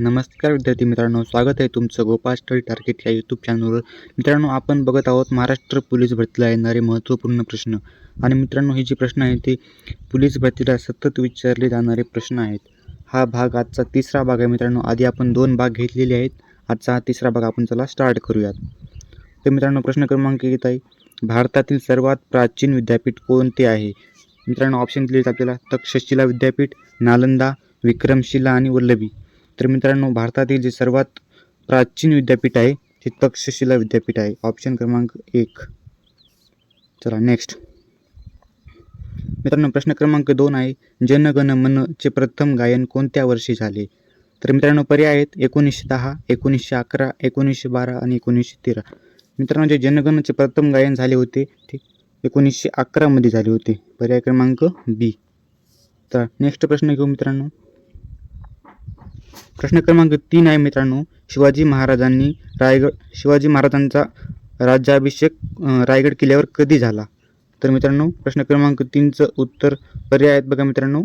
नमस्कार विद्यार्थी मित्रांनो स्वागत आहे तुमचं गोपाळ स्टडी टार्गेट या यूट्यूब चॅनलवर मित्रांनो आपण बघत आहोत महाराष्ट्र पोलीस भरतीला येणारे महत्त्वपूर्ण प्रश्न. आणि मित्रांनो हे जे प्रश्न आहेत ते पोलीस भरतीला सतत विचारले जाणारे प्रश्न आहेत. हा भाग आजचा तिसरा भाग आहे मित्रांनो. आधी आपण दोन भाग घेतलेले आहेत. आजचा हा तिसरा भाग आपण चला स्टार्ट करूयात. तर मित्रांनो प्रश्न क्रमांक येत आहे भारतातील सर्वात प्राचीन विद्यापीठ कोणते आहे? मित्रांनो ऑप्शन दिले आहेत आपल्याला तक्षशिला विद्यापीठ नालंदा विक्रमशिला आणि वल्लभी. तर मित्रांनो भारतातील जे सर्वात प्राचीन विद्यापीठ आहे ते तक्षशिला विद्यापीठ आहे. ऑप्शन क्रमांक एक. चला नेक्स्ट मित्रांनो प्रश्न क्रमांक दोन आहे जनगण मनचे प्रथम गायन कोणत्या वर्षी झाले? तर मित्रांनो पर्याय आहेत एकोणीसशे दहा एकोणीसशे अकरा एकोणीसशे बारा आणि एकोणीसशे तेरा. मित्रांनो जे जनगणचे प्रथम गायन झाले होते ते एकोणीसशे अकरामध्ये झाले होते. पर्याय क्रमांक बी. तर नेक्स्ट प्रश्न घेऊ मित्रांनो. प्रश्न क्रमांक तीन आहे मित्रांनो. शिवाजी महाराजांनी रायगड शिवाजी महाराजांचा राज्याभिषेक रायगड किल्ल्यावर कधी झाला? तर मित्रांनो प्रश्न क्रमांक तीनचं उत्तर पर्याय आहेत बघा मित्रांनो.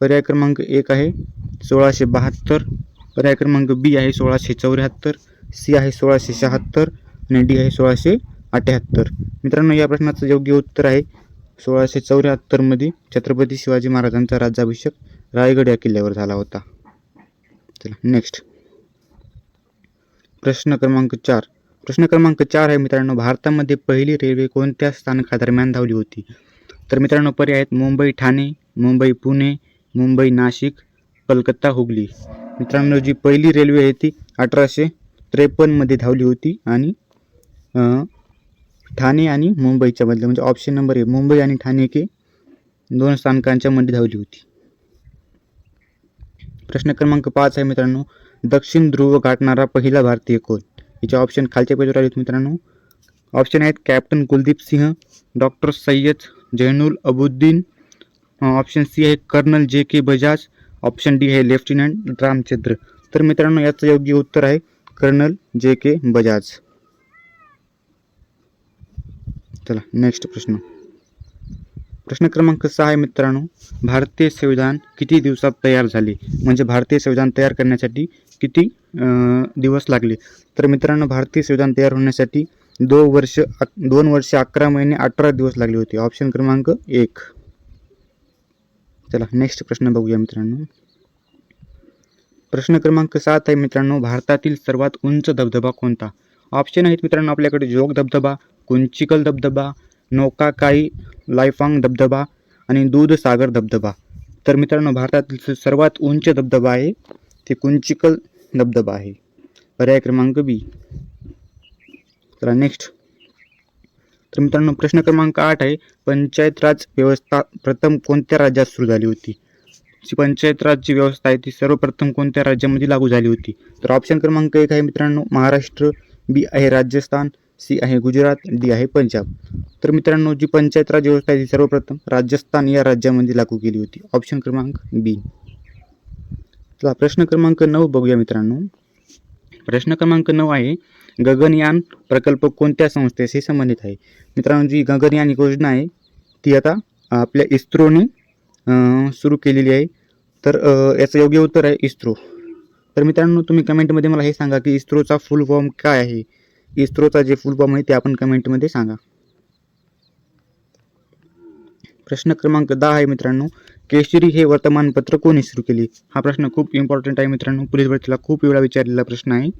पर्याय क्रमांक एक आहे सोळाशे बहात्तर. पर्याय क्रमांक बी आहे सोळाशे चौऱ्याहत्तर. सी आहे सोळाशे शहात्तर. आणि डी आहे सोळाशे अठ्याहत्तर. मित्रांनो या प्रश्नाचं योग्य उत्तर आहे सोळाशे चौऱ्याहत्तरमध्ये छत्रपती शिवाजी महाराजांचा राज्याभिषेक रायगड या किल्ल्यावर झाला होता. त्याला नेक्स्ट प्रश्न क्रमांक चार. प्रश्न क्रमांक चार आहे मित्रांनो भारतामध्ये पहिली रेल्वे कोणत्या स्थानकादरम्यान धावली होती? तर मित्रांनो पर्याय आहेत मुंबई ठाणे मुंबई पुणे मुंबई नाशिक कलकत्ता हुगली. मित्रांनो जी पहिली रेल्वे आहे ती अठराशे त्रेपन्नमध्ये धावली होती आणि ठाणे आणि मुंबईच्या मधले म्हणजे ऑप्शन नंबर ए मुंबई आणि ठाणे के दोन स्थानकांच्या मध्ये धावली होती. प्रश्न क्रमांक पाच आहे मित्रांनो. दक्षिण ध्रुव गाठणारा पहिला भारतीय कोण? ऑप्शन खालच्या पेजवर आहेत मित्रांनो. ऑप्शन आहेत captain Kuldeep Singh doctor Syed Zainul Abuddin. Option C आहे colonel J K Bajaj. Option D आहे लेफ्टनंट रामचंद्र. तर मित्रांनो, याचं योग्य उत्तर आहे कर्नल जे के बजाज. चला नेक्स्ट प्रश्न. प्रश्न क्रमांक सहा आहे मित्रांनो. भारतीय संविधान किती दिवसात तयार झाले? म्हणजे भारतीय संविधान तयार करण्यासाठी किती दिवस लागले? तर मित्रांनो भारतीय संविधान तयार होण्यासाठी दो वर्ष दोन वर्ष अकरा महिने अठरा दिवस लागले होते. ऑप्शन क्रमांक एक. चला नेक्स्ट प्रश्न बघूया मित्रांनो. प्रश्न क्रमांक सात आहे मित्रांनो भारतातील सर्वात उंच धबधबा कोणता? ऑप्शन आहेत मित्रांनो आपल्याकडे जोग धबधबा कुंचिकल धबधबा नौकाकाई लायफांग धबधबा आणि दूधसागर धबधबा. तर मित्रांनो भारतातील सर्वात उंच धबधबा आहे ते कुंचिकल धबधबा आहे. पर्याय क्रमांक बी. तर नेक्स्ट तर मित्रांनो प्रश्न क्रमांक आठ आहे पंचायत राज व्यवस्था प्रथम कोणत्या राज्यात सुरू झाली होती? जी पंचायत राजची व्यवस्था आहे ती सर्वप्रथम कोणत्या राज्यामध्ये लागू झाली होती? तर ऑप्शन क्रमांक एक आहे मित्रांनो महाराष्ट्र बी आहे राजस्थान सी आहे गुजरात डी आहे पंजाब. तर मित्रांनो जी पंचायत राज व्यवस्था आहे ती सर्वप्रथम राजस्थान या राज्यामध्ये लागू केली होती. ऑप्शन क्रमांक बी चला प्रश्न क्रमांक नऊ बघूया मित्रांनो. प्रश्न क्रमांक नऊ आहे गगनयान प्रकल्प कोणत्या संस्थेशी संबंधित आहे? मित्रांनो जी गगनयान योजना आहे ती आता आपल्या इस्रोने सुरू केलेली आहे. तर याचं योग्य उत्तर आहे इस्रो. तर मित्रांनो तुम्ही कमेंटमध्ये मला हे सांगा की इस्रोचा फुल फॉर्म काय आहे? इस्रोचा जे फुलफॉर्म आहे ते आपण कमेंटमध्ये सांगा. प्रश्न क्रमांक दहा आहे मित्रांनो. केशरी हे वर्तमानपत्र कोणी सुरू केले? हा प्रश्न खूप इम्पॉर्टंट आहे मित्रांनो. पोलीस भरतीला खूप वेळा विचारलेला प्रश्न आहे.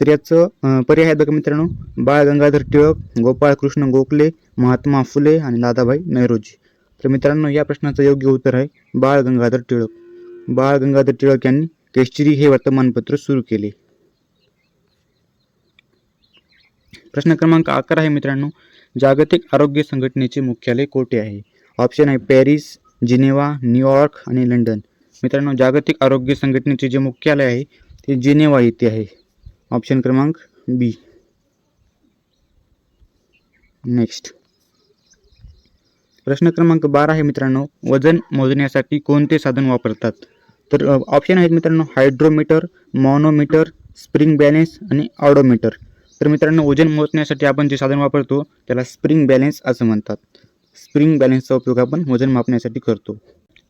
तर याचं पर्याय आहे बघा मित्रांनो. बाळ गंगाधर टिळक गोपाळकृष्ण गोखले महात्मा फुले आणि दादाभाई नैरोजी. तर मित्रांनो या प्रश्नाचं योग्य उत्तर आहे बाळ गंगाधर टिळक. बाळ गंगाधर टिळक यांनी केशरी हे वर्तमानपत्र सुरू केले. प्रश्न क्रमांक अकरा आहे मित्रांनो. जागतिक आरोग्य संघटनेचे मुख्यालय कोठे आहे? ऑप्शन आहे पॅरिस जिनेवा न्यूयॉर्क आणि लंडन. मित्रांनो जागतिक आरोग्य संघटनेचे जे मुख्यालय आहे ते जिनेवा येथे आहे. ऑप्शन क्रमांक बी नेक्स्ट प्रश्न क्रमांक बारा आहे मित्रांनो वजन मोजण्यासाठी कोणते साधन वापरतात? तर ऑप्शन आहेत मित्रांनो हायड्रोमीटर मॉनोमीटर स्प्रिंग बॅलेन्स आणि ऑडोमीटर तर मित्रांनो वजन मोजण्यासाठी आपण जे साधन वापरतो त्याला स्प्रिंग बॅलेन्स असं म्हणतात. स्प्रिंग बॅलेन्सचा उपयोग आपण वजन मापण्यासाठी करतो.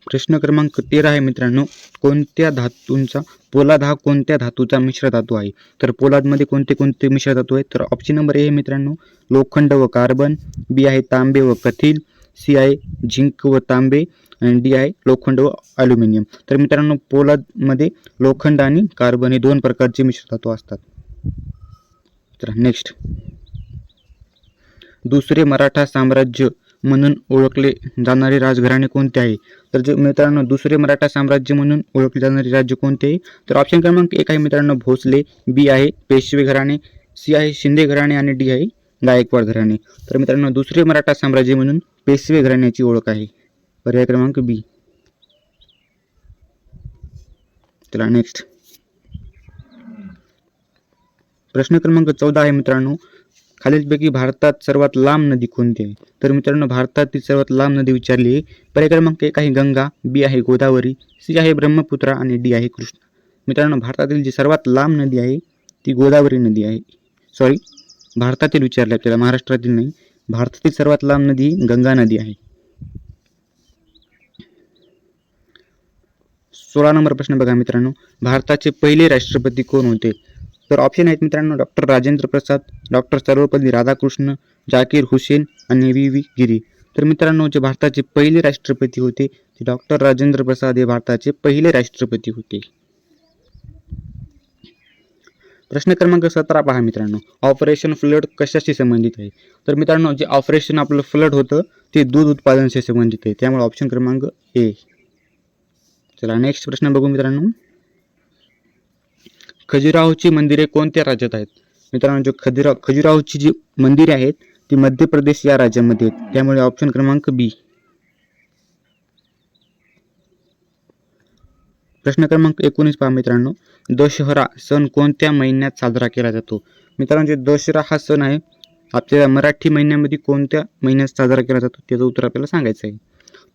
प्रश्न क्रमांक तेरा आहे मित्रांनो कोणत्या धातूंचा पोलाद हा कोणत्या धातूचा मिश्र धातू आहे? तर पोलादमध्ये कोणते कोणते मिश्र धातू आहेत? तर ऑप्शन नंबर ए आहे मित्रांनो लोखंड व कार्बन बी आहे तांबे व कथील सी आहे झिंक व तांबे आणि डी आहे लोखंड व ॲल्युमिनियम तर मित्रांनो पोलादमध्ये लोखंड आणि कार्बन हे दोन प्रकारचे मिश्र धातू असतात. तर नेक्स्ट दुसरे मराठा साम्राज्य म्हणून ओळखले जाणारे राजघराणे कोणते आहे? तर जे मित्रांनो दुसरे मराठा साम्राज्य म्हणून ओळखले जाणारे राज्य कोणते आहे? तर ऑप्शन क्रमांक एक आहे मित्रांनो भोसले. बी आहे पेशवे घराणे. सी आहे शिंदे घराणे आणि डी आहे गायकवाड घराणे. तर मित्रांनो दुसरे मराठा साम्राज्य म्हणून पेशवे घराण्याची ओळख आहे. पर्याय क्रमांक बी चला नेक्स्ट प्रश्न क्रमांक चौदा आहे मित्रांनो. खालीलपैकी भारतात सर्वात लांब नदी कोणती आहे? तर मित्रांनो भारतातील सर्वात लांब नदी विचारली आहे. पर्याय क्रमांक एक आहे गंगा बी आहे गोदावरी सी आहे ब्रह्मपुत्रा आणि डी आहे कृष्ण. मित्रांनो भारतातील जी सर्वात लांब नदी आहे ती गोदावरी नदी आहे. सॉरी भारतातील विचारले आपल्याला महाराष्ट्रातील नाही. भारतातील सर्वात लांब नदी गंगा नदी आहे. सोळा नंबर प्रश्न बघा मित्रांनो. भारताचे पहिले राष्ट्रपती कोण होते? तर ऑप्शन आहेत मित्रांनो डॉक्टर राजेंद्र प्रसाद डॉक्टर सर्वपल्ली राधाकृष्ण जाकीर हुसेन आणि व्ही व्ही गिरी. तर मित्रांनो जे भारताचे पहिले राष्ट्रपती होते ते डॉक्टर राजेंद्र प्रसाद हे भारताचे पहिले राष्ट्रपती होते. प्रश्न क्रमांक सतरा पहा मित्रांनो ऑपरेशन फ्लड कशाशी संबंधित आहे? तर मित्रांनो जे ऑपरेशन आपलं फ्लड होतं ते दूध उत्पादनाशी संबंधित आहे. त्यामुळे ऑप्शन क्रमांक ए. चला नेक्स्ट प्रश्न बघू मित्रांनो. खजुराहोची मंदिरे कोणत्या राज्यात आहेत? मित्रांनो खजुरा खजुराहोची जी मंदिरे आहेत ती मध्य प्रदेश या राज्यामध्ये आहेत. त्यामुळे ऑप्शन क्रमांक बी प्रश्न क्रमांक एकोणीस पहा मित्रांनो. दशहरा सण कोणत्या महिन्यात साजरा केला जातो? मित्रांनो जे दशहरा हा सण आहे आपल्याला मराठी महिन्यामध्ये कोणत्या महिन्यात साजरा केला जातो? त्याचं उत्तर आपल्याला सांगायचं आहे.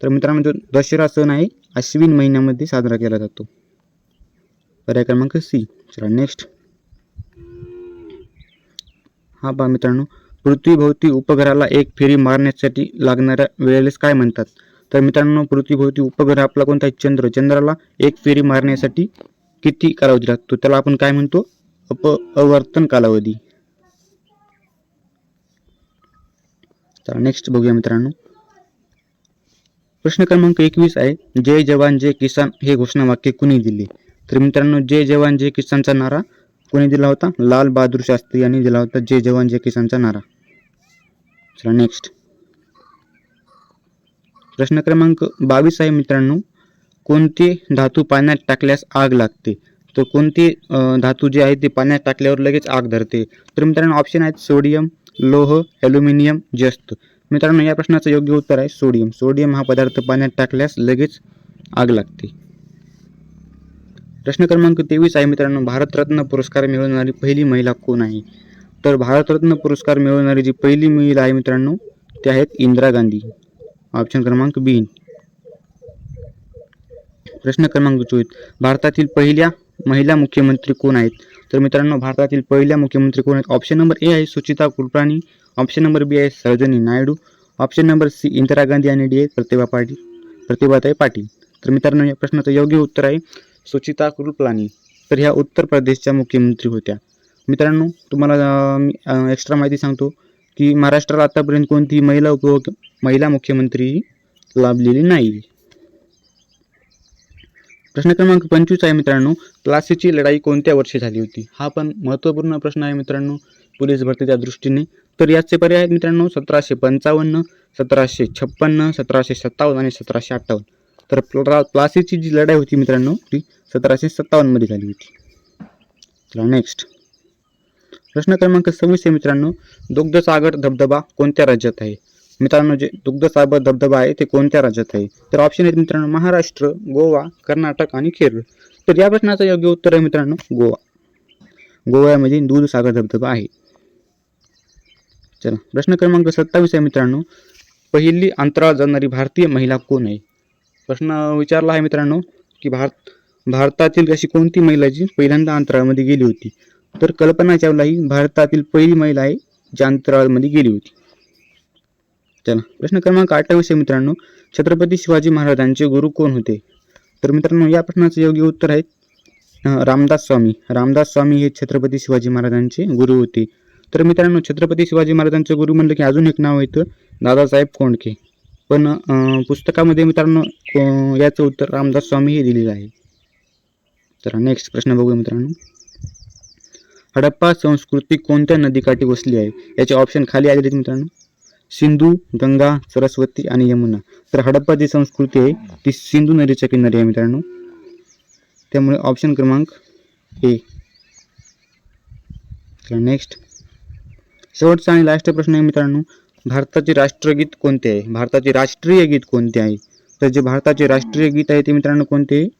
तर मित्रांनो जो दशहरा सण आहे अश्विन महिन्यामध्ये साजरा केला जातो. पर्याय क्रमांक सी. चला नेक्स्ट हा पहा मित्रांनो पृथ्वीभोवती उपग्रहाला एक फेरी मारण्यासाठी लागणाऱ्या वेळेस काय म्हणतात? तर मित्रांनो पृथ्वीभोवती उपग्रह आपला कोणता आहे? चंद्र. चंद्राला एक फेरी मारण्यासाठी किती कालावधी लागतो? त्याला आपण काय म्हणतो? अप अवर्तन कालावधी. चला नेक्स्ट बघूया मित्रांनो. प्रश्न क्रमांक एकवीस आहे जय जवान जय किसान हे घोषणावाक्य कुणी दिले? तर मित्रांनो जय जवान जय किसानचा नारा. कोणी दिला होता? लाल बहादूर शास्त्री यांनी दिला होता. जय जवान जय किसानचा नारा. चला नेक्स्ट प्रश्न क्रमांक बावीस आहे मित्रांनो. कोणते धातू पाण्यात टाकल्यास आग लागते? तर कोणते धातू जे आहे ते पाण्यात टाकल्यावर लगेच आग धरते? तर मित्रांनो ऑप्शन आहेत सोडियम लोह ॲल्युमिनियम जस्त. मित्रांनो या प्रश्नाचं योग्य उत्तर आहे सोडियम. सोडियम हा पदार्थ पाण्यात टाकल्यास लगेच आग लागते. प्रश्न क्रमांक तेवीस आहे मित्रांनो भारतरत्न पुरस्कार मिळवणारी पहिली महिला कोण आहे? तर भारतरत्न पुरस्कार मिळवणारी जी पहिली महिला आहे मित्रांनो त्या आहेत इंदिरा गांधी. ऑप्शन क्रमांक बी प्रश्न क्रमांक चोवीस. भारतातील पहिल्या महिला मुख्यमंत्री कोण आहेत? तर मित्रांनो भारतातील पहिल्या मुख्यमंत्री कोण आहेत? ऑप्शन नंबर ए आहे Suchita Kulprani option number B आहे Sarojini Naidu. Option number C Indira Gandhi आणि डी आहे प्रतिभा पाटील प्रतिभाताई पाटील. तर मित्रांनो या प्रश्नाचं योग्य उत्तर आहे. सुचिता कृपलानी तर ह्या उत्तर प्रदेशच्या मुख्यमंत्री होत्या. मित्रांनो तुम्हाला मी एक्स्ट्रा माहिती सांगतो की महाराष्ट्राला आतापर्यंत कोणतीही महिला उप महिला मुख्यमंत्री लाभलेली नाही. प्रश्न क्रमांक पंचवीस आहे मित्रांनो प्लासीची लढाई कोणत्या वर्षी झाली होती? हा पण महत्त्वपूर्ण प्रश्न आहे मित्रांनो पोलीस भरतीच्या दृष्टीने. तर याचे पर्याय आहेत मित्रांनो सतराशे पंचावन्न सतराशे छप्पन्न सतराशे सत्तावन्न आणि सतराशे अठ्ठावन्न. तर प्ला प्लासीची जी लढाई होती मित्रांनो ती सतराशे सत्तावन्नमध्ये झाली होती. चला नेक्स्ट प्रश्न क्रमांक सव्वीस आहे मित्रांनो दुग्धसागर धबधबा कोणत्या राज्यात आहे? मित्रांनो जे दुग्धसागर धबधबा आहे ते कोणत्या राज्यात आहे? तर ऑप्शन आहेत मित्रांनो महाराष्ट्र गोवा कर्नाटक आणि केरळ. तर या प्रश्नाचं योग्य उत्तर आहे मित्रांनो गोवा. गोव्यामध्ये दूधसागर धबधबा आहे. चला प्रश्न क्रमांक सत्तावीस आहे मित्रांनो पहिली अंतराळ जाणारी भारतीय महिला कोण आहे? प्रश्न विचारला आहे मित्रांनो की भारत भारतातील अशी कोणती महिला जी पहिल्यांदा अंतराळामध्ये गेली होती? तर कल्पना चावला ही भारतातील पहिली महिला आहे जी अंतराळामध्ये गेली होती. चला प्रश्न क्रमांक अठ्ठावीस आहे मित्रांनो. छत्रपती शिवाजी महाराजांचे गुरु कोण होते? तर मित्रांनो या प्रश्नाचं योग्य उत्तर आहे रामदास स्वामी. रामदास स्वामी हे छत्रपती शिवाजी महाराजांचे गुरु होते. तर मित्रांनो छत्रपती शिवाजी महाराजांचे गुरु म्हणलं की अजून एक नाव येतं दादासाहेब कोंडके पण पुस्तकामध्ये मित्रांनो याचं उत्तर रामदास स्वामी हे दिलेलं आहे. तर नेक्स्ट प्रश्न बघूया मित्रांनो. हडप्पा संस्कृती कोणत्या नदीकाठी वसली आहे? याचे ऑप्शन खाली आलेले आहेत मित्रांनो. सिंधू गंगा सरस्वती आणि यमुना. तर हडप्पा जी संस्कृती आहे ती सिंधू नदीच्या किनारी आहे मित्रांनो. त्यामुळे ऑप्शन क्रमांक ए. नेक्स्ट शेवटचा आणि लास्ट प्रश्न आहे मित्रांनो. भारताचे राष्ट्रगीत कोणते आहे? भारताचे राष्ट्रीय गीत कोणते आहे? तर जे भारताचे राष्ट्रीय गीत आहे ते मित्रांनो कोणते आहे?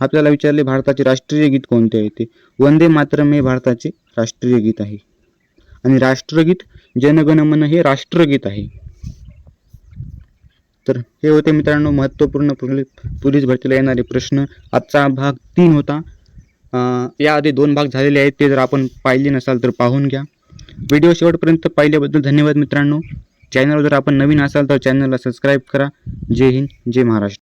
आपल्याला विचारले भारताचे राष्ट्रीय गीत कोणते आहे? ते वंदे मातरम हे भारताचे राष्ट्रीय गीत आहे. आणि राष्ट्रगीत जनगण मन हे राष्ट्रगीत आहे. तर हे होते मित्रांनो महत्त्वपूर्ण पोलीस भरतीला येणारे प्रश्न. आजचा भाग तीन होता. याआधी दोन भाग झालेले आहेत ते जर आपण पाहिले नसाल तर पाहून घ्या. व्हिडिओ शेवटपर्यंत पाहिल्याबद्दल धन्यवाद मित्रांनो. चॅनल जर आपण नवीन असाल तर चॅनलला सबस्क्राईब करा. जय हिंद जय महाराष्ट्र.